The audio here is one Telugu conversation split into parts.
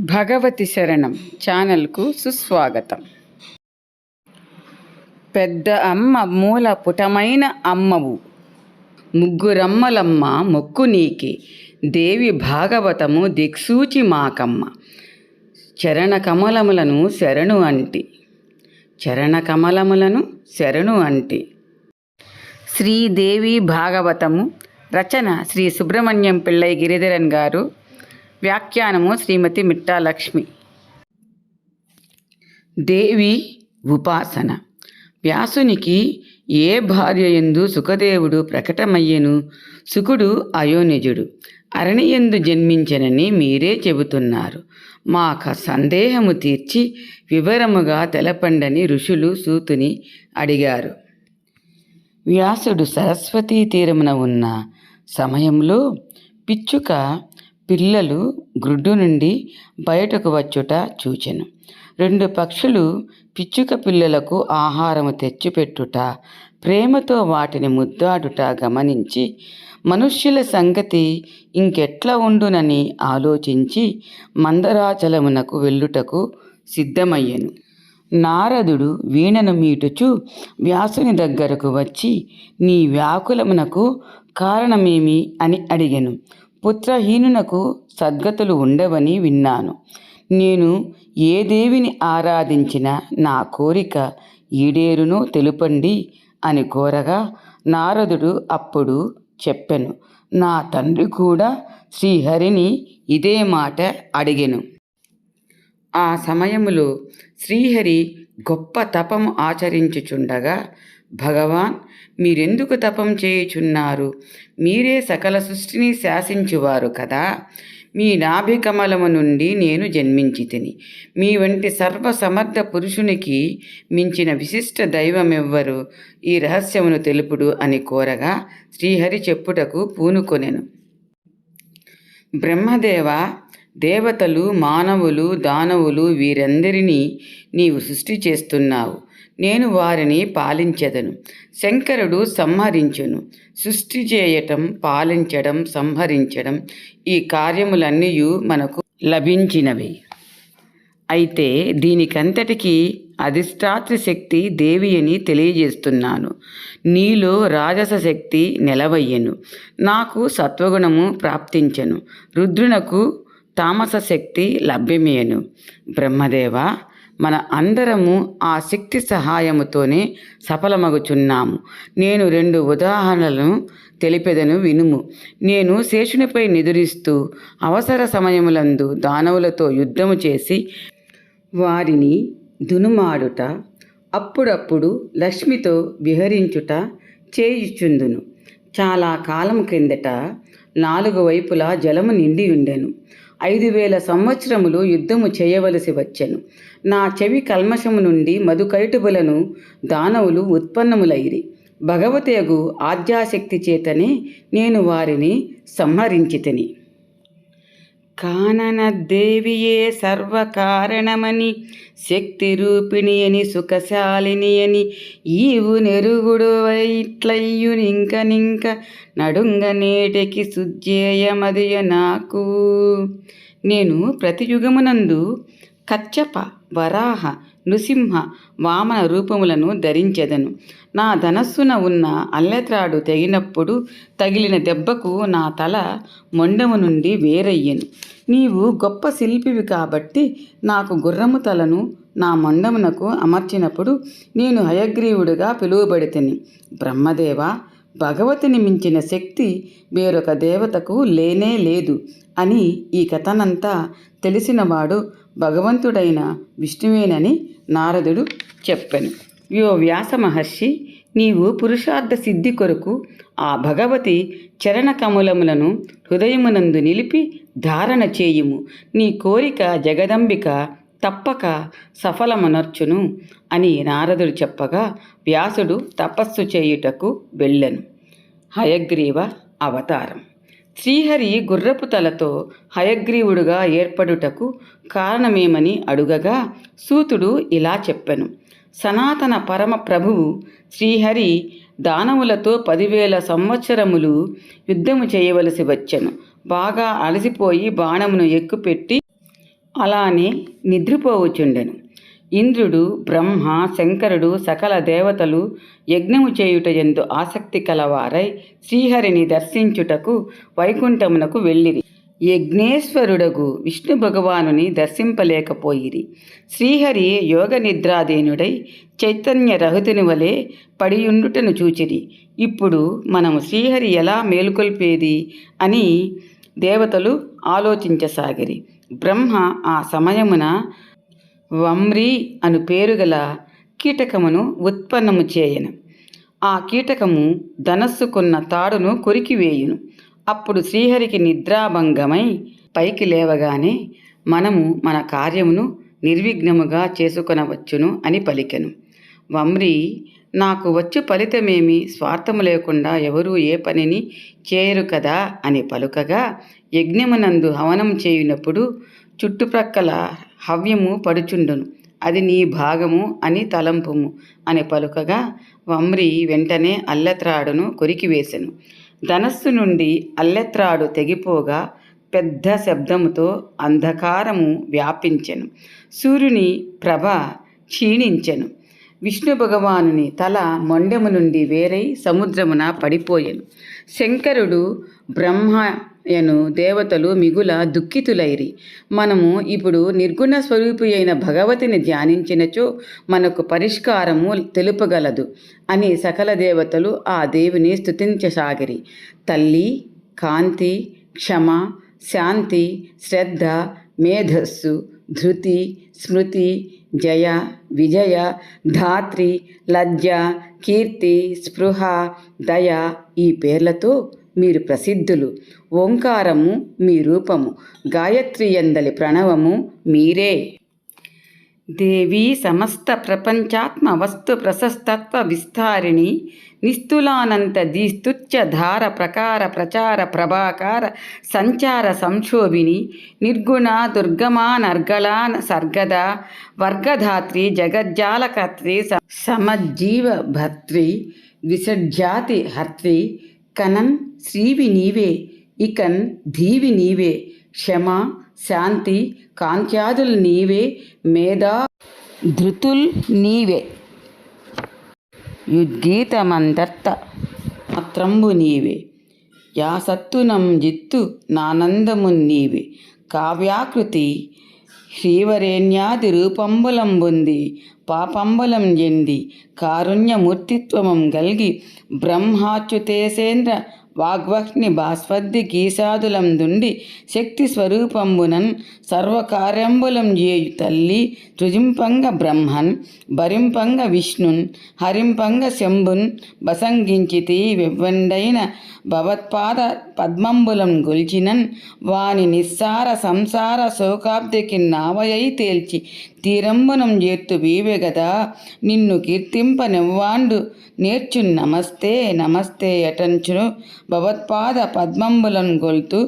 భగవతి శరణం ఛానల్కు సుస్వాగతం. పెద్ద అమ్మ మూల పుటమైన అమ్మవు. ముగ్గురమ్మలమ్మ మొక్కు నీకి. దేవి భాగవతము దిక్సూచి మాకమ్మ. చరణ కమలములను శరణు అంటి. చరణకమలములను శరణు అంటి. శ్రీదేవి భాగవతము రచన శ్రీ సుబ్రహ్మణ్యం పిళ్ళై గిరిధరన్ గారు వ్యాఖ్యానము శ్రీమతి మిట్టా లక్ష్మి. దేవి ఉపాసన. వ్యాసునికి ఏ భార్య ఎందు సుఖదేవుడు ప్రకటమయ్యెను? సుఖుడు అయోనిజుడు. అరణియందు జన్మించనని మీరే చెబుతున్నారు. మాక సందేహము తీర్చి వివరముగా తెలపండని ఋషులు సూతుని అడిగారు. వ్యాసుడు సరస్వతీ తీరమున ఉన్న సమయంలో పిచ్చుక పిల్లలు గ్రుడ్డు నుండి బయటకు వచ్చుట చూచెను. రెండు పక్షులు పిచ్చుక పిల్లలకు ఆహారము తెచ్చిపెట్టుట ప్రేమతో వాటిని ముద్దాడుట గమనించి మనుష్యుల సంగతి ఇంకెట్లా ఉండునని ఆలోచించి మందరాచలమునకు వెళ్ళుటకు సిద్ధమయ్యెను. నారదుడు వీణను మీటుచు వ్యాసుని దగ్గరకు వచ్చి నీ వ్యాకులమునకు కారణమేమి అని అడిగెను. పుత్రహీనునకు సద్గతులు ఉండవని విన్నాను. నేను ఏ దేవిని ఆరాధించినా నా కోరిక ఈడేరునో తెలుపండి అని కోరగా నారదుడు అప్పుడు చెప్పెను. నా తండ్రి కూడా శ్రీహరిని ఇదే మాట అడిగెను. ఆ సమయములో శ్రీహరి గొప్ప తపము ఆచరించుచుండగా భగవాన్ మీరెందుకు తపం చేయుచున్నారు? మీరే సకల సృష్టిని శాసించువారు కదా? మీ నాభికమలము నుండి నేను జన్మించి తిని మీ వంటి సర్వసమర్థ పురుషునికి మించిన విశిష్ట దైవమెవ్వరు? ఈ రహస్యమును తెలుపుడు అని కోరగా శ్రీహరి చెప్పుటకు పూనుకొనెను. బ్రహ్మదేవ దేవతలు మానవులు దానవులు వీరందరినీ నీవు సృష్టి చేస్తున్నావు. నేను వారిని పాలించెదను. శంకరుడు సంహరించును. సృష్టి చేయటం పాలించడం సంహరించడం ఈ కార్యములన్నీ మనకు లభించినవి. అయితే దీనికంతటికీ అధిష్టాత్రి శక్తి దేవి అని తెలియజేస్తున్నాను. నీలో రాజస శక్తి నెలవయ్యెను. నాకు సత్వగుణము ప్రాప్తించను. రుద్రునకు తామస శక్తి లభ్యమేను బ్రహ్మదేవ మన అందరము ఆ శక్తి సహాయముతోనే సఫలమగుచున్నాము. నేను రెండు ఉదాహరణలను తెలిపెదను వినుము. నేను శేషునిపై నిదురిస్తూ అవసర సమయములందు దానవులతో యుద్ధము చేసి వారిని దునుమాడుట అప్పుడప్పుడు లక్ష్మితో విహరించుట చేయుచుందును. చాలా కాలం క్రిందట నాలుగు వైపులా జలము నిండి ఉండెను. ఐదు వేల సంవత్సరములు యుద్ధము చేయవలసి వచ్చెను. నా చెవి కల్మషము నుండి మధుకైటుబులను దానవులు ఉత్పన్నములైరి. భగవతేగు ఆద్యాశక్తి చేతనే నేను వారిని సంహరించితిని. దేవియే సర్వకారణమని శక్తి రూపిణి అని సుఖశాలిని అని ఈవు నెరుగుడు ఇట్లయ్యునింక నింక నడుంగ నేటికి సుజ్జేయమదియ నాకు. నేను ప్రతి యుగమునందు కచ్చప వరాహ నృసింహ వామన రూపములను ధరించెదను. నా ధనస్సున ఉన్న అల్లెత్రాడు తెగినప్పుడు తగిలిన దెబ్బకు నా తల మొండము నుండి వేరయ్యెను. నీవు గొప్ప శిల్పివి కాబట్టి నాకు గుర్రము తలను నా మొండమునకు అమర్చినప్పుడు నేను హయగ్రీవుడిగా పిలువబడితిని. బ్రహ్మదేవ భగవతిని మించిన శక్తి వేరొక దేవతకు లేనే లేదు అని ఈ కథనంతా తెలిసినవాడు భగవంతుడైన విష్ణువేనని నారదుడు చెప్పను. యో వ్యాస మహర్షి నీవు పురుషార్థ సిద్ధి కొరకు ఆ భగవతి చరణ కమలములను హృదయమునందు నిలిపి ధారణ చేయుము. నీ కోరిక జగదంబిక తప్పక సఫలమనర్చును అని నారదుడు చెప్పగా వ్యాసుడు తపస్సు చేయుటకు వెళ్ళను. హయగ్రీవ అవతారం. శ్రీహరి గుర్రపు తలతో హయగ్రీవుడుగా ఏర్పడుటకు కారణమేమని అడుగగా సూతుడు ఇలా చెప్పెను. సనాతన పరమ ప్రభువు శ్రీహరి దానవులతో పదివేల సంవత్సరములు యుద్ధము చేయవలసి వచ్చెను. బాగా అలసిపోయి బాణమును ఎక్కుపెట్టి అలానే నిద్రపోవచుండెను ఇంద్రుడు బ్రహ్మ శంకరుడు సకల దేవతలు యజ్ఞము చేయుట ఎందు ఆసక్తి కలవారై శ్రీహరిని దర్శించుటకు వైకుంఠమునకు వెళ్ళిరి. యజ్ఞేశ్వరుడగు విష్ణు భగవానుని దర్శింపలేకపోయిరి. శ్రీహరి యోగ నిద్రాధీనుడై చైతన్య రహితుని వలె పడియుండుటను చూచిరి. ఇప్పుడు మనము శ్రీహరి ఎలా మేలుకొల్పేది అని దేవతలు ఆలోచించసాగిరి. బ్రహ్మ ఆ సమయమున వమ్రి అను పేరుగల కీటకమును ఉత్పన్నము చేయను. ఆ కీటకము ధనస్సుకున్న తాడును కొరికివేయును అప్పుడు శ్రీహరికి నిద్రాభంగమై పైకి లేవగానే మనము మన కార్యమును నిర్విఘ్నముగా చేసుకొనవచ్చును అని పలికెను. వమ్రి నాకు వచ్చు ఫలితమేమి? స్వార్థము లేకుండా ఎవరూ ఏ పనిని చేయరు కదా అని పలుకగా యజ్ఞమునందు హవనం చేయునప్పుడు చుట్టుప్రక్కల హవ్యము పడుచుండును. అది నీ భాగము అని తలంపుము అని పలుకగా వమ్రి వెంటనే అల్లెత్రాడును కొరికివేశెను ధనస్సు నుండి అల్లెత్రాడు తెగిపోగా పెద్ద శబ్దముతో అంధకారము వ్యాపించెను. సూర్యుని ప్రభ క్షీణించెను. విష్ణు భగవానుని తల మొండెము నుండి వేరై సముద్రమున పడిపోయెను. శంకరుడు బ్రహ్మయను దేవతలు మిగుల దుఃఖితులైరి. మనము ఇప్పుడు నిర్గుణ స్వరూపి అయిన భగవతిని ధ్యానించినచో మనకు పరిష్కారము తెలుపగలదు అని సకల దేవతలు ఆ దేవిని స్థుతించసాగిరి తల్లి కాంతి క్షమ శాంతి శ్రద్ధ మేధస్సు ధృతి స్మృతి జయ విజయ ధాత్రి లజ్జ కీర్తి స్పృహ దయ ఈ పేర్లతో మీరు ప్రసిద్ధులు. ఓంకారము మీ రూపము. గాయత్రి ఎందలి ప్రణవము మీరే. దేవి సమస్త ప్రపంచాత్మ వస్తు ప్రశస్తత్వ విస్తారిణి నిస్తులానంత దీస్తుచ్చ ధార ప్రకార ప్రచార ప్రభాకార సంచార సంక్షోభిని నిర్గుణ దుర్గమానర్గళా సర్గద వర్గధాత్రి జగజ్జాలకర్త్రి సమజ్జీవ భర్త్రి ద్విషడ్జాతి హర్త్రి కనన్ శ్రీవి నీవే ఇకన్ ధీవి నీవే క్షమ శాంతి కాంత్యాదులు నీవే మేధా ధృతుల్ నీవే. యుద్గీతమందర్త మాత్రంబు నీవే. యాసత్తునం జిత్తు నానందము నీవే. కావ్యాకృతి శ్రీవరేణ్యాది రూపంబులంబుంది పాపంబులం ఎంది కారుణ్యమూర్తిత్వమం గల్గి బ్రహ్మాచ్యుతేసేంద్ర వాగ్వహ్ని బాస్వద్ది గీసాదులం దుండి శక్తి స్వరూపంబునన్ సర్వకార్యంబులం చేయు తల్లి తృజింపంగ బ్రహ్మన్ భరింపంగ విష్ణున్ హరింపంగ శంభున్ బసంగించితి వెవ్వండైన భవత్పాద పద్మంబులం గొల్చినన్ వాని నిస్సార సంసార శోకాబ్దికి నావయై తేల్చి తీరంబునం చేత్తు వీవె గదా నిన్ను కీర్తింప నెవ్వాండు నేర్చు నమస్తే నమస్తే అటంచును భవత్పాద పద్మంబులను గొల్తు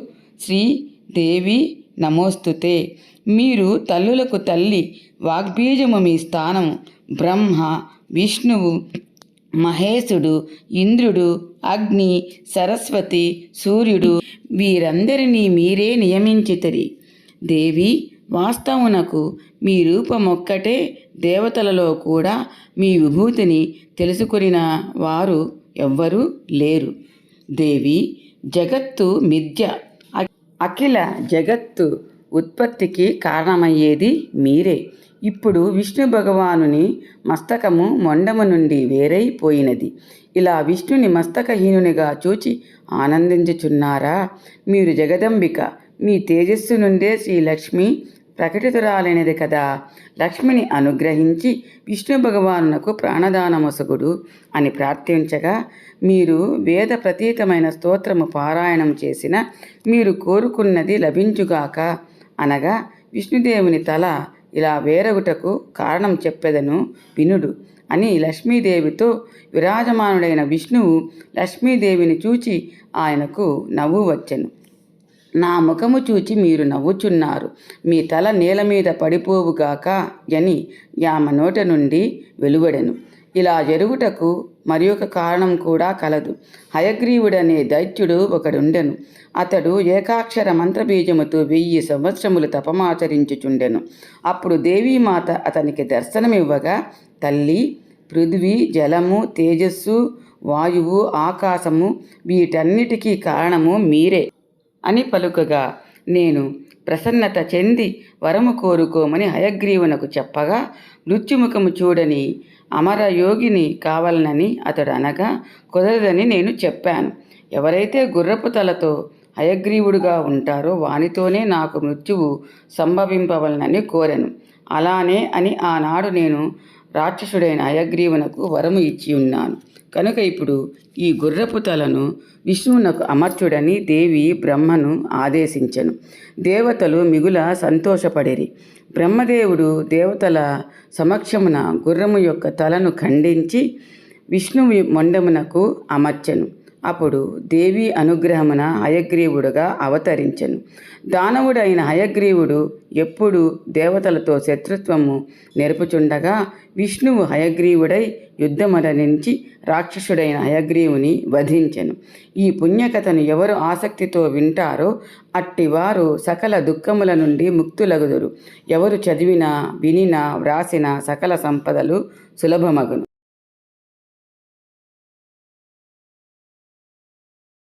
శ్రీ దేవి నమోస్తుతే. మీరు తల్లులకు తల్లి వాగ్బీజము మీ స్థానం బ్రహ్మ విష్ణువు మహేశుడు ఇంద్రుడు అగ్ని సరస్వతి సూర్యుడు వీరందరినీ మీరే నియమించితరి. దేవి వాస్తవునకు మీ రూపమొక్కటే దేవతలలో కూడా మీ విభూతిని తెలుసుకుని వారు ఎవ్వరూ లేరు. దేవి జగత్తు మిథ్య. అఖిల జగత్తు ఉత్పత్తికి కారణమయ్యేది మీరే. ఇప్పుడు విష్ణు భగవానుని మస్తకము మొండము నుండి వేరైపోయినది. ఇలా విష్ణుని మస్తకహీనునిగా చూచి ఆనందించుచున్నారా? మీరు జగదంబిక మీ తేజస్సు నుండే శ్రీ లక్ష్మి ప్రకటితురాలైనది కదా. లక్ష్మిని అనుగ్రహించి విష్ణు భగవానునకు ప్రాణదానమొసగుడు అని ప్రార్థించగా మీరు వేద ప్రతీకమైన స్తోత్రము పారాయణం చేసిన మీరు కోరుకున్నది లభించుగాక అనగా విష్ణుదేవుని తల ఇలా వేరగుటకు కారణం చెప్పెదను వినుడు అని లక్ష్మీదేవితో విరాజమానుడైన విష్ణువు లక్ష్మీదేవిని చూచి ఆయనకు నవ్వు వచ్చెను. నా ముఖము చూచి మీరు నవ్వుచున్నారు. మీ తల నేల మీద పడిపోవుగాక అని యామ నోట నుండి వెలువడెను. ఇలా జరుగుటకు మరి ఒక కారణం కూడా కలదు. హయగ్రీవుడనే దైత్యుడు ఒకడుండెను. అతడు ఏకాక్షర మంత్రబీజముతో వెయ్యి సంవత్సరములు తపమాచరించుచుండెను. అప్పుడు దేవీమాత అతనికి దర్శనమివ్వగా తల్లి పృథ్వీ జలము తేజస్సు వాయువు ఆకాశము వీటన్నిటికీ కారణము మీరే. అని పలుకగా నేను ప్రసన్నత చెంది వరము కోరుకోమని హయగ్రీవునకు చెప్పగా మృత్యుముఖము చూడని అమరయోగిని కావాలనని అతడు అనగా కుదరదని నేను చెప్పాను. ఎవరైతే గుర్రపు తలతో హయగ్రీవుడుగా ఉంటారో వానితోనే నాకు మృత్యువు సంభవింపవలనని కోరెను. అలానే అని ఆనాడు నేను రాక్షసుడైన హయగ్రీవునకు వరము ఇచ్చి ఉన్నాను. కనుక ఇప్పుడు ఈ గుర్రపు తలను విష్ణువునకు అమర్చుడని దేవి బ్రహ్మను ఆదేశించెను. దేవతలు మిగుల సంతోషపడిరి. బ్రహ్మదేవుడు దేవతల సమక్షమున గుర్రము యొక్క తలను ఖండించి విష్ణువు మొండమునకు అమర్చెను. అప్పుడు దేవి అనుగ్రహమున హయగ్రీవుడుగా అవతరించెను. దానవుడైన హయగ్రీవుడు ఎప్పుడు దేవతలతో శత్రుత్వము నెరుపుచుండగా విష్ణువు హయగ్రీవుడై యుద్ధమరణించి రాక్షసుడైన హయగ్రీవుని వధించెను. ఈ పుణ్యకథను ఎవరు ఆసక్తితో వింటారో అట్టివారు సకల దుఃఖముల నుండి ముక్తులగుదురు. ఎవరు చదివినా వినినా వ్రాసిన సకల సంపదలు సులభమగును.